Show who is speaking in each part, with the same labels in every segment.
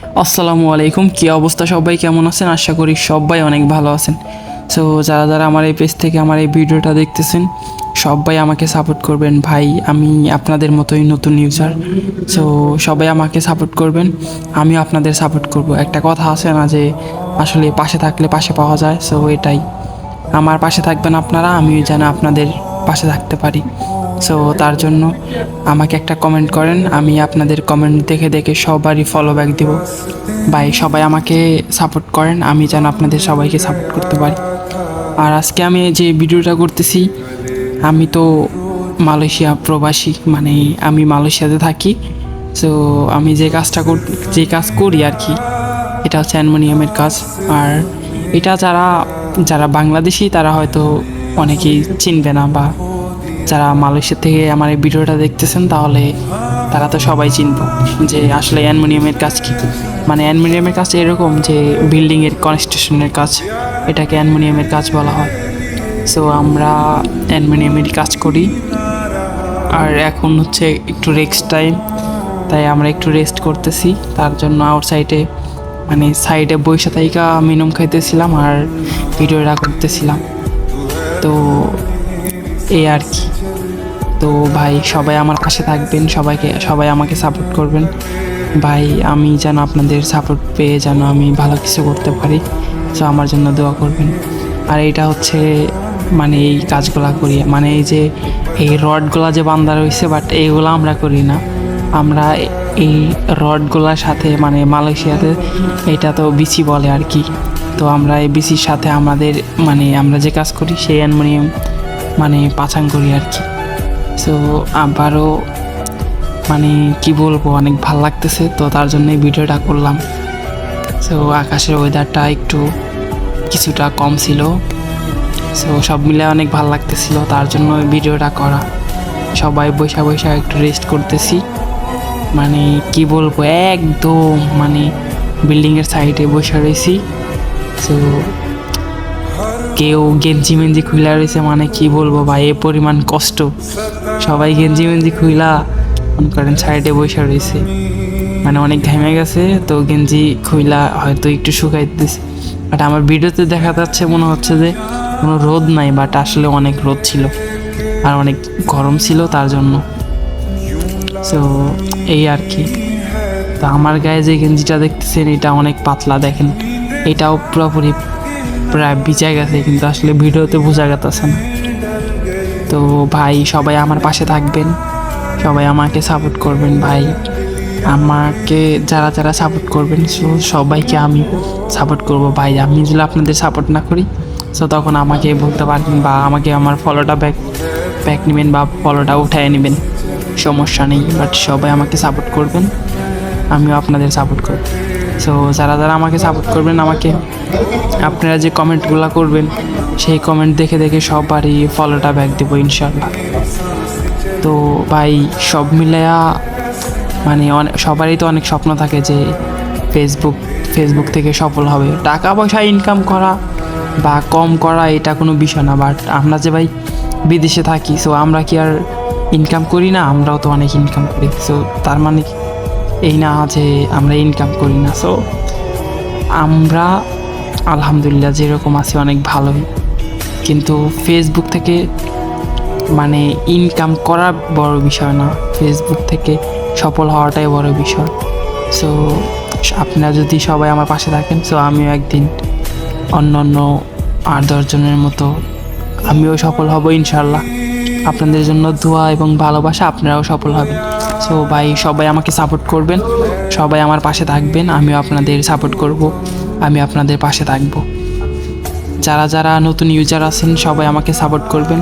Speaker 1: আসসালামু আলাইকুম, কী অবস্থা সবাই? কেমন আছেন? আশা করি সবাই অনেক ভালো আছেন। সো যারা যারা আমার এই পেজ থেকে আমার এই ভিডিওটা দেখতেছেন, সবাই আমাকে সাপোর্ট করবেন। ভাই, আমি আপনাদের মতোই নতুন ইউজার সো সবাই আমাকে সাপোর্ট করবেন। আমিও আপনাদের সাপোর্ট করব। একটা কথা আছে না যে, আসলে পাশে থাকলে পাশে পাওয়া যায়। সো এটাই। আমার পাশে থাকবেন আপনারা, আমিও যেন আপনাদের পাশে থাকতে পারি। সো তার জন্য আমাকে একটা কমেন্ট করেন, আমি আপনাদের কমেন্ট দেখে দেখে সবারই ফলো ব্যাক দিব। ভাই সবাই আমাকে সাপোর্ট করেন, আমি যেন আপনাদের সবাইকে সাপোর্ট করতে পারি। আর আজকে আমি যে ভিডিওটা করতেছি, আমি তো মালয়েশিয়া প্রবাসী মানে আমি মালয়েশিয়াতে থাকি। সো আমি যে কাজটা কর, যে কাজ করি আর কি এটা হচ্ছে অ্যালমোনিয়ামের কাজ। আর এটা যারা যারা বাংলাদেশি, তারা হয়তো অনেকেই চিনবে না বা যারা মালয়েশিয়া থেকে আমার এই ভিডিওটা দেখতেছেন, তাহলে তারা তো সবাই চিনব যে আসলে অ্যালমোনিয়ামের কাজ কী। মানে অ্যালমোনিয়ামের কাজ এরকম যে বিল্ডিংয়ের, কনস্ট্রাকশনের কাজ, এটাকে অ্যালমোনিয়ামের কাজ বলা হয়। সো আমরা অ্যালমোনিয়ামের কাজ করি। আর এখন হচ্ছে একটু রেক্স টাইম তাই আমরা একটু রেস্ট করতেছি। তার জন্য আউটসাইডে মানে সাইডে বৈশা থাইকা মিনুম খাইতেছিলাম আর ভিডিওটা করতেছিলাম। তো এই আর কি। তো ভাই, সবাই আমার পাশে থাকবেন, সবাইকে, সবাই আমাকে সাপোর্ট করবেন। ভাই, আমি যেন আপনাদের সাপোর্ট পেয়ে যেন আমি ভালো কিছু করতে পারি, তো আমার জন্য দোয়া করবেন। আর এটা হচ্ছে মানে এই কাজগুলা করি মানে এই যে, এই রডগুলা যে বান্ধা রয়েছে বাট এইগুলো আমরা করি না। আমরা এই রডগুলার সাথে মানে মালয়েশিয়াতে, এটা তো বিসি বলে আর কি। তো আমরা এই বিসির সাথে আমাদের মানে আমরা যে কাজ করি, সেই অ্যালমোনিয়াম মানে পাচাং করি আর কি। সো আবারও মানে কি বলব, অনেক ভালো লাগতেছে। তো তার জন্যই ভিডিওটা করলাম। সো আকাশের ওয়েদারটা একটু কিছুটা কম ছিল। সো সব মিলে অনেক ভালো লাগতেছিল। তার জন্য ভিডিওটা করা। সবাই বৈশা বৈশা একটু রেস্ট করতেছি। মানে কি বলব, একদম মানে বিল্ডিংয়ের সাইডে বসে রয়েছি। তো কেউ গেঞ্জি মেঞ্জি খুইলা রয়েছে মানে কি বলব ভাই, এ পরিমাণ কষ্ট। সবাই গেঞ্জি মেঞ্জি খুইলা, মনে করেন সাইডে বসে রয়েছে। মানে অনেক ঘামে গেছে, তো গেঞ্জি খুইলা হয়তো একটু শুকাইতেছে। বাট আমার ভিডিওতে দেখা যাচ্ছে, মনে হচ্ছে যে কোনো রোদ নাই, বাট আসলে অনেক রোদ ছিল। আর অনেক গরম ছিল তার জন্য। সো এই আর কি। তো আমার গায়ে যে গেঞ্জিটা দেখতেছেন, এটা অনেক পাতলা দেখেন। এটাও পুরোপুরি প্রায় ভিজে গেছে, কিন্তু আসলে ভিডিওতে বোঝা গেছে না। তো ভাই, সবাই আমার পাশে থাকবেন, সবাই আমাকে সাপোর্ট করবেন ভাই। আমাকে যারা যারা সাপোর্ট করবেন সবাইকে আমি সাপোর্ট করব ভাই। আমি যদি আপনাদের সাপোর্ট না করি, সো তখন আমাকে বলতে পারবেন বা আমাকে আমার ফলোটা ব্যাক ব্যাক নেবেন বা ফলোটা উঠায় নেবেন, সমস্যা নেই। বাট সবাই আমাকে সাপোর্ট করবেন, আমিও আপনাদের সাপোর্ট করব। সো যারা যারা আমাকে সাপোর্ট করবেন, আমাকে আপনারা যে কমেন্টগুলো করবেন, সেই কমেন্ট দেখে দেখে সবারই ফলোটা ব্যাক দেবো, ইনশাল্লাহ। তো ভাই, সব মিলায়া মানে অনেক সবারই তো অনেক স্বপ্ন থাকে যে ফেসবুক ফেসবুক থেকে সফল হবে। টাকা পয়সা ইনকাম করা বা কম করা, এটা কোনো বিষয় না। বাট আমরা যে ভাই বিদেশে থাকি সো আমরা কি আর ইনকাম করি না? আমরাও তো অনেক ইনকাম করি। সো তার মানে এই না যে আমরা ইনকাম করি না। সো আমরা আলহামদুলিল্লাহ যেরকম আছি অনেক ভালোই। কিন্তু ফেসবুক থেকে মানে ইনকাম করা বড় বিষয় না। ফেসবুক থেকে সফল হওয়াটাই বড় বিষয়। সো আপনারা যদি সবাই আমার পাশে থাকেন সো আমিও একদিন অন্য অন্য আট দশজনের মতো আমিও সফল হব ইনশাল্লাহ আপনাদের জন্য দোয়া এবং ভালোবাসা, আপনারাও সফল হবেন। সো ভাই, সবাই আমাকে সাপোর্ট করবেন। সবাই আমার পাশে থাকবেন, আমিও আপনাদের সাপোর্ট করব আমি আপনাদের পাশে থাকব। যারা যারা নতুন ইউজার আছেন, সবাই আমাকে সাপোর্ট করবেন,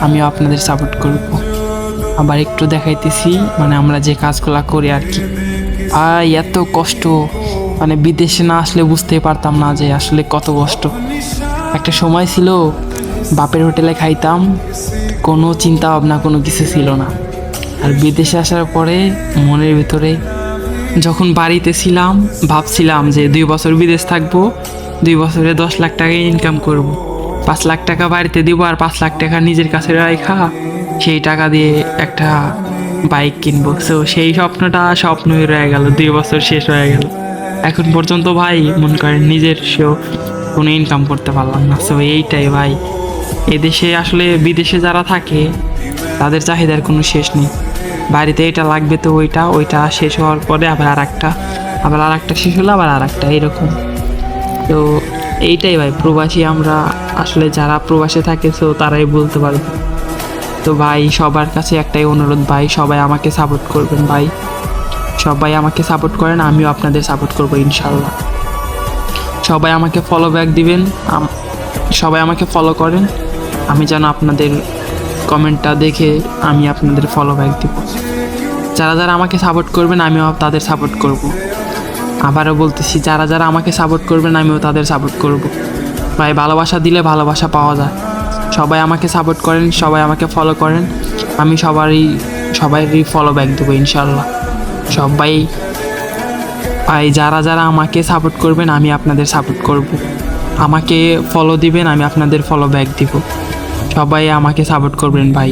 Speaker 1: আমিও আপনাদের সাপোর্ট করব। আবার একটু দেখাইতেছি মানে আমরা যে কাজগুলো করি আর কি। ভাই এত কষ্ট মানে বিদেশে না আসলে বুঝতেই পারতাম না যে আসলে কত কষ্ট। একটা সময় ছিল, বাপের হোটেলে খাইতাম, কোনো চিন্তা ভাবনা, কোনো কিছু ছিল না। আর বিদেশে আসার পরে মনের ভিতরে যখন বাড়িতে ছিলাম, ভাবছিলাম যে দুই বছর বিদেশ থাকব, দুই বছরে দশ লাখ টাকা ইনকাম করব। পাঁচ লাখ টাকা বাড়িতে দিব আর পাঁচ লাখ টাকা নিজের কাছে রাখা সেই টাকা দিয়ে একটা বাইক কিনবো। সো সেই স্বপ্নটা স্বপ্নই রয়ে গেল, দুই বছর শেষ হয়ে গেল। এখন পর্যন্ত ভাই, মনে করেন নিজের সেও কোনো ইনকাম করতে পারলাম না। সো এইটাই ভাই। এদেশে আসলে বিদেশে যারা থাকে, তাদের চাহিদার কোনো শেষ নেই। বাড়িতে এটা লাগবে তো ওইটা ওইটা শেষ হওয়ার পরে আবার আর একটা আবার আর একটা শেষ হলো আবার আর একটা এরকম। তো এইটাই ভাই, প্রবাসী আমরা আসলে যারা প্রবাসে থাকে, তো তারাই বলতে পারবে। তো ভাই, সবার কাছে একটাই অনুরোধ ভাই, সবাই আমাকে সাপোর্ট করবেন ভাই। সবাই আমাকে সাপোর্ট করেন, আমিও আপনাদের সাপোর্ট করব ইনশাল্লাহ সবাই আমাকে ফলো ব্যাক দিবেন সবাই আমাকে ফলো করেন। আমি যেন আপনাদের কমেন্টটা দেখে আমি আপনাদের ফলো ব্যাক দিব। যারা যারা আমাকে সাপোর্ট করবেন, আমিও তাদের সাপোর্ট করব। আবারও বলতেছি, যারা যারা আমাকে সাপোর্ট করবেন, আমিও তাদের সাপোর্ট করব। ভাই, ভালোবাসা দিলে ভালোবাসা পাওয়া যায়। সবাই আমাকে সাপোর্ট করেন, সবাই আমাকে ফলো করেন। আমি সবারই সবারই ফলো ব্যাক দেবো ইনশাল্লাহ সবাই, ভাই, যারা যারা আমাকে সাপোর্ট করবেন, আমি আপনাদের সাপোর্ট করব। আমাকে ফলো দিবেন, আমি আপনাদের ফলো ব্যাক দিব। সবাই আমাকে সাপোর্ট করবেন ভাই।